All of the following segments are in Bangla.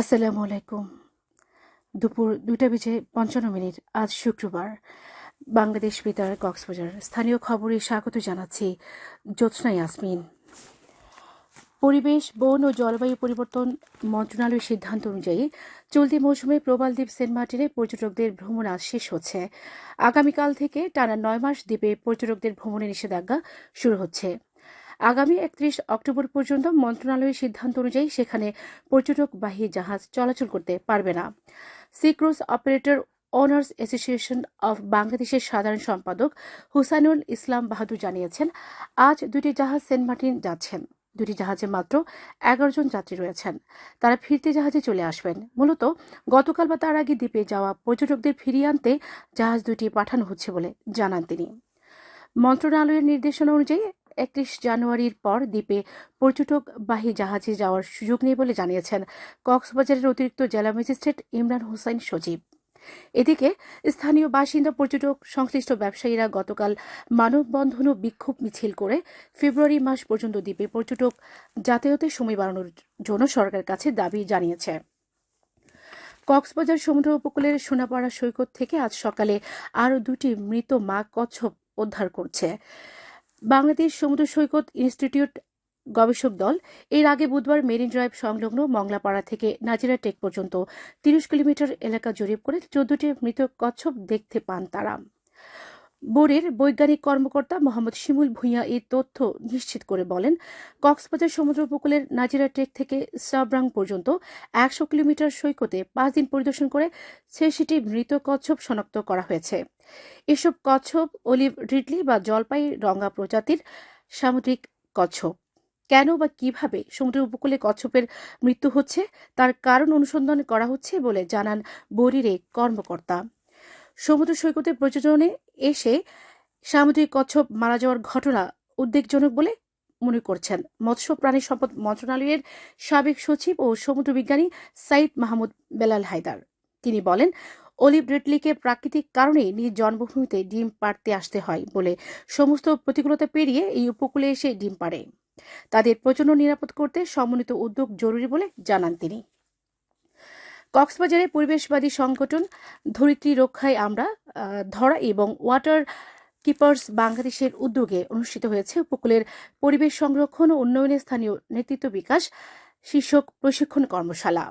আসসালামু আলাইকুম। দুপুর দুইটা বেজে পঞ্চান্ন মিনিট, আজ শুক্রবার। বাংলাদেশ বেতার কক্সবাজার। স্থানীয় খবরে স্বাগত জানাচ্ছি জ্যোৎস্না ইয়াসমিন। পরিবেশ, বন ও জলবায়ু পরিবর্তন মন্ত্রণালয়ের সিদ্ধান্ত অনুযায়ী চলতি মৌসুমে প্রবালদ্বীপ সেন্ট মার্টিনে পর্যটকদের ভ্রমণ আজ শেষ হচ্ছে। আগামীকাল থেকে টানা নয় মাস দ্বীপে পর্যটকদের ভ্রমণের নিষেধাজ্ঞা শুরু হচ্ছে। আগামী একত্রিশ অক্টোবর পর্যন্ত মন্ত্রণালয়ের সিদ্ধান্ত অনুযায়ী সেখানে পর্যটকবাহী জাহাজ চলাচল করতে পারবে না। Sea cruise operator owners association of বাংলাদেশের সাধারণ সম্পাদক হুসাইনুল ইসলাম বাহাদুর জানিয়েছেন, আজ দুটি জাহাজ সেন্ট মার্টিন যাচ্ছেন। দুটি জাহাজে মাত্র এগারো জন যাত্রী রয়েছেন। তারা ফিরতে জাহাজে চলে আসবেন। মূলত গতকাল বা তার আগে দ্বীপে যাওয়া পর্যটকদের ফিরিয়ে আনতে জাহাজ দুটি পাঠানো হচ্ছে বলে জানান তিনি। মন্ত্রণালয়ের নির্দেশনা অনুযায়ী একত্রিশ জানুয়ারির পর দ্বীপে পর্যটকবাহী জাহাজে যাওয়ার সুযোগ নেই বলে জানিয়েছেন কক্সবাজারের অতিরিক্ত জেলা ম্যাজিস্ট্রেট ইমরান হোসাইন সজীব। এদিকে স্থানীয় বাসিন্দা, পর্যটক, সংশ্লিষ্ট ব্যবসায়ীরা গতকাল মানববন্ধন ও বিক্ষোভ মিছিল করে ফেব্রুয়ারি মাস পর্যন্ত দ্বীপে পর্যটক যাতায়াতের সময় বাড়ানোর জন্য সরকারের কাছে দাবি জানিয়েছে। কক্সবাজার সমুদ্র উপকূলের সোনাপাড়া সৈকত থেকে আজ সকালে আরও দুটি মৃত মা কচ্ছপ উদ্ধার করছে। বাংলাদেশ সমুদ্র সৈকত ইনস্টিটিউট গবেষক দল এর আগে বুধবার মেরিন ড্রাইভ সংলগ্ন মংলাপাড়া থেকে নাজিরা টেক পর্যন্ত তিরিশ কিলোমিটার এলাকা জরিপ করে চোদ্দটি মৃত কচ্ছপ দেখতে পান তারা। বোর্ডের বৈজ্ঞানিক কর্মকর্তা মোহাম্মদ শিমুল ভূঁইয়া এই তথ্য নিশ্চিত করে বলেন, কক্সবাজার সমুদ্র উপকূলের নাজিরা টেক থেকে সাবরাং পর্যন্ত একশো কিলোমিটার সৈকতে পাঁচ দিন পরিদর্শন করে ছেষট্টি মৃত কচ্ছপ শনাক্ত করা হয়েছে। এসব কচ্ছপ অলিভ রিডলি বা জলপাই রঙা প্রজাতির সামুদ্রিক কচ্ছপ। কেন বা কীভাবে সমুদ্র উপকূলে কচ্ছপের মৃত্যু হচ্ছে, তার কারণ অনুসন্ধান করা হচ্ছে বলে জানান বরির কর্মকর্তা। সমুদ্র সৈকতে প্রযোজনে এসে সামুদ্রিক কচ্ছপ মারা যাওয়ার ঘটনা উদ্বেগজনক বলে মনে করছেন। মৎস্য প্রাণী সম্পদ মন্ত্রণালয়ের সাবেক সচিব ও সমুদ্র বিজ্ঞানী সাইদ মাহমুদ বেলাল হায়দার। তিনি বলেন, অলিভ রেডলিকে প্রাকৃতিক কারণে নিজ জন্মভূমিতে ডিম পাড়তে আসতে হয় বলে সমস্ত প্রতিকূলতা পেরিয়ে এই উপকূলে এসে ডিম পাড়ে। তাদের প্রচণ্ড নিরাপদ করতে সমন্বিত উদ্যোগ জরুরি বলে জানান তিনি। কক্সবাজারে পরিবেশবাদী সংগঠন ধরিত্রী রক্ষায় আমরা ধরা এবং ওয়াটার কিপার্স বাংলাদেশের উদ্যোগে অনুষ্ঠিত হয়েছে উপকূলের পরিবেশ সংরক্ষণ ও উন্নয়নের স্থানীয় নেতৃত্ব বিকাশ শীর্ষক প্রশিক্ষণ কর্মশালা।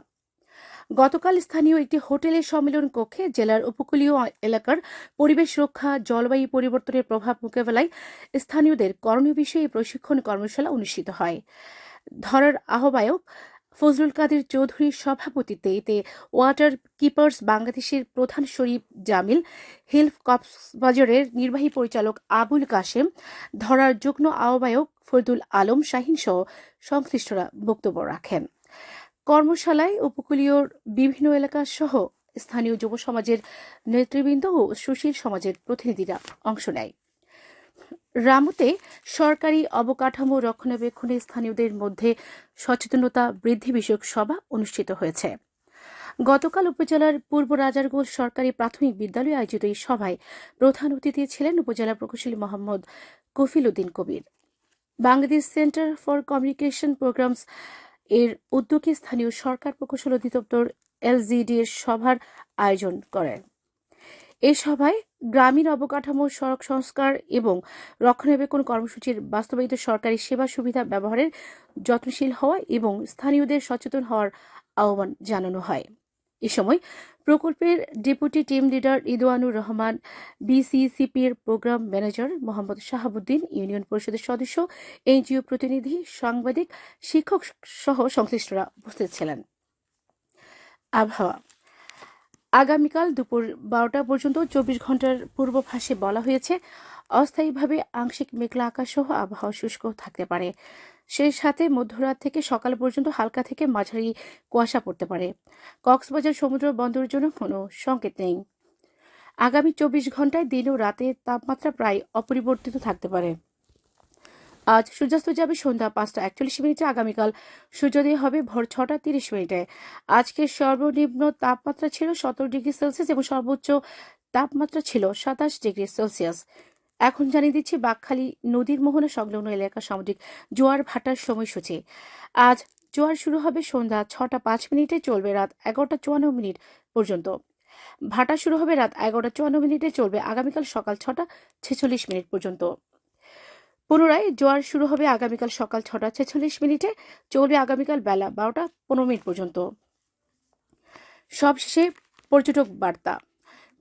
গতকাল স্থানীয় একটি হোটেলের সম্মেলন কক্ষে জেলার উপকূলীয় এলাকার পরিবেশ রক্ষা, জলবায়ু পরিবর্তনের প্রভাব মোকাবেলায় স্থানীয়দের করণীয় বিষয়ে প্রশিক্ষণ কর্মশালা অনুষ্ঠিত হয়। ধরার আহ্বায়ক ফজলুল কাদের চৌধুরীর সভাপতিত্বে এতে ওয়াটার কিপার্স বাংলাদেশের প্রধান শরীফ জামিল, হেলফ কক্সবাজারের নির্বাহী পরিচালক আবুল কাশেম, ধরার যুগ্ম আহ্বায়ক ফরদুল আলম শাহিন সহ সংশ্লিষ্টরা বক্তব্য রাখেন। কর্মশালায় উপকূলীয় বিভিন্ন এলাকা সহ স্থানীয় যুব সমাজের নেতৃবৃন্দ ও সুশীল সমাজের প্রতিনিধিরা অংশ নেয়। রামুতে সরকারি অবকাঠামো রক্ষণাবেক্ষণে স্থানীয়দের মধ্যে সচেতনতা বৃদ্ধি বিষয়ক সভা অনুষ্ঠিত হয়েছে। গতকাল উপজেলার পূর্ব রাজারগোল সরকারি প্রাথমিক বিদ্যালয়ে আয়োজিত এই সভায় প্রধান অতিথি ছিলেন উপজেলা প্রকৌশলী Mohammad Kafil Uddin Kabir. Bangladesh centre for communication programmes এর উদ্যোগে স্থানীয় সরকার প্রকৌশল অধিদপ্তর এলজিডি এর সভার আয়োজন করেন। এ সভায় গ্রামীণ অবকাঠামো সড়ক সংস্কার এবং রক্ষণাবেক্ষণ কর্মসূচির বাস্তবায়িত সরকারি সেবা সুবিধা ব্যবহারের যত্নশীল হওয়া এবং স্থানীয়দের সচেতন হওয়ার আহ্বান জানানো হয়। এ সময় প্রকল্পের deputy team leader Idwanur Rahman, বিসিসিপির programme manager Mohammad Shahabuddin, union পরিষদের সদস্য, এনজিও প্রতিনিধি, সাংবাদিক, শিক্ষক সহ সংশ্লিষ্টরা উপস্থিত ছিলেন। আবহাওয়া আগামীকাল দুপুর বারোটা পর্যন্ত চব্বিশ ঘণ্টার পূর্বভাসে বলা হয়েছে। অস্থায়ীভাবে আংশিক মেঘলা আকাশ সহ আবহাওয়া শুষ্ক থাকতে পারে। সেই সাথে মধ্যরাত থেকে সকাল পর্যন্ত হালকা থেকে মাঝারি কুয়াশা পড়তে পারে। কক্সবাজার সমুদ্র বন্দরের জন্য কোনো সংকেত নেই। আগামী চব্বিশ ঘন্টায় দিন ও রাতে তাপমাত্রা প্রায় অপরিবর্তিত থাকতে পারে। আজ সূর্যাস্ত যাবে সন্ধ্যা পাঁচটা একচল্লিশ মিনিটে, আগামীকাল সূর্যোদয় হবে ভোর ছটা তিরিশ মিনিটে। আজকের সর্বনিম্ন তাপমাত্রা ছিল সতেরো ডিগ্রি সেলসিয়াস এবং সর্বোচ্চ তাপমাত্রা ছিল সাতাশ ডিগ্রি সেলসিয়াস। এখন জানিয়ে দিচ্ছি, বাকখালী নদীর মোহনা সংলগ্ন এলাকার সামুদ্রিক জোয়ার ভাটার সময়সূচি। আজ জোয়ার শুরু হবে সন্ধ্যা ছটা পাঁচ মিনিটে, চলবে রাত এগারোটা চুয়ান্ন মিনিট পর্যন্ত। ভাটা শুরু হবে রাত এগারোটা চুয়ান্ন মিনিটে, চলবে আগামীকাল সকাল ছটা ছেচল্লিশ মিনিট পর্যন্ত। পুনরায় জোয়ার শুরু হবে আগামীকাল সকাল ছটা ছেচল্লিশ মিনিটে। চলবে আগামীকাল বেলা বারোটা পনেরো মিনিট পর্যন্ত। সবশেষে পর্যটক বার্তা।